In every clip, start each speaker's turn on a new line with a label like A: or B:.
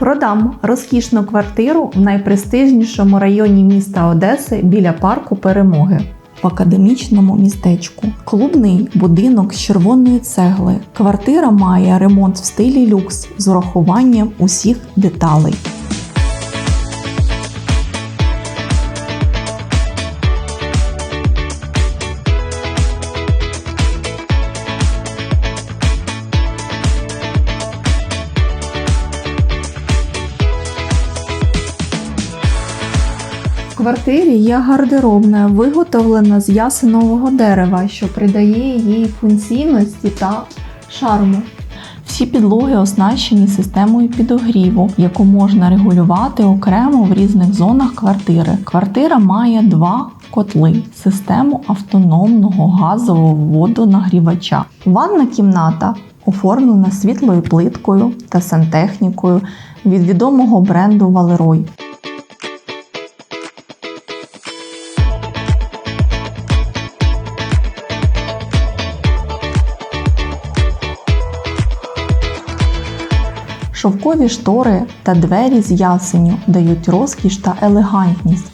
A: Продам розкішну квартиру в найпрестижнішому районі міста Одеси біля парку Перемоги. В академічному містечку. Клубний будинок з червоної цегли. Квартира має ремонт в стилі люкс з урахуванням усіх деталей. Квартирі є гардеробна, виготовлена з ясенового дерева, що придає їй функційності та шарму. Всі підлоги оснащені системою підогріву, яку можна регулювати окремо в різних зонах квартири. Квартира має два котли, систему автономного газового водонагрівача. Ванна кімната оформлена світлою плиткою та сантехнікою від відомого бренду Валерой. Шовкові штори та двері з ясеню дають розкіш та елегантність.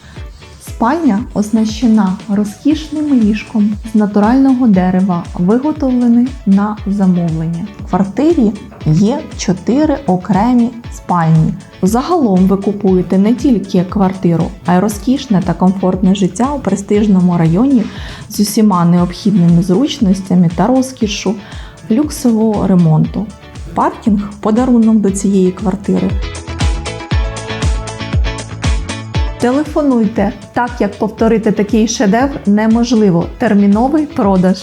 A: Спальня оснащена розкішним ліжком з натурального дерева, виготовлений на замовлення. В квартирі є чотири окремі спальні. Загалом ви купуєте не тільки квартиру, а й розкішне та комфортне життя у престижному районі з усіма необхідними зручностями та розкішу люксового ремонту. Паркінг подарунок до цієї квартири. Телефонуйте, так як повторити такий шедевр неможливо. Терміновий продаж.